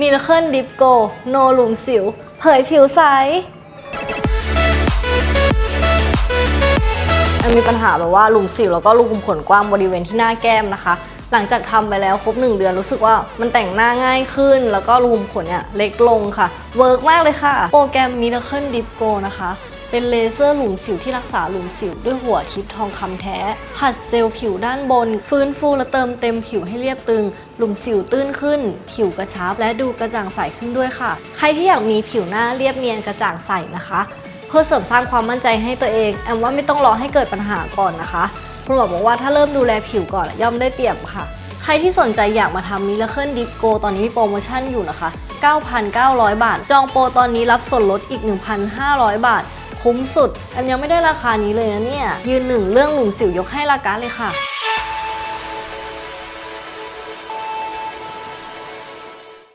มิราเคิลดิฟโกโนหลุมสิว เผยผิวใสมีปัญหาแบบว่าหลุมสิวแล้วก็รูขุมขนกว้างบริเวณที่หน้าแก้มนะคะ หลังจากทำไปแล้วครบ 1 เดือนรู้สึกว่ามันแต่งหน้าง่ายขึ้น แล้วก็รูขุมขนเนี่ยเล็กลงค่ะ เวิร์กมากเลยค่ะ โปรแกรมมิลเคิลดิฟโกนะคะ เป็นเลเซอร์หลุมสิวที่รักษาหลุมสิวด้วยหัวคิดทองคำแท้ ผัดเซลล์ผิวด้านบน ฟื้นฟูและเติมเต็มผิวให้เรียบตึง หลุมสิวตื้นขึ้น ผิวกระชับและดูกระจ่างใสขึ้นด้วยค่ะ ใครที่อยากมีผิวหน้าเรียบเนียนกระจ่างใสนะคะ เพื่อเสริมสร้างความมั่นใจให้ตัวเองแอมว่าไม่ต้องรอให้เกิดปัญหาก่อนนะคะคุณหมอบอกว่าถ้าเริ่มดูแลผิวก่อนย่อมได้เปรียบค่ะใครที่สนใจอยากมาทำมิ r เคิลดิฟโกตอนนี้มีโปรโมชั่นอยู่นะคะ 9,900 บาท จองโปรตอนนี้รับส่วนลดอีก 1,500 บาท คุ้มสุดแอมยังไม่ได้ราคานี้เลยนะเนี่ย ยืนหนึ่งเรื่องหลุมสิวยกให้ราคาเลยค่ะ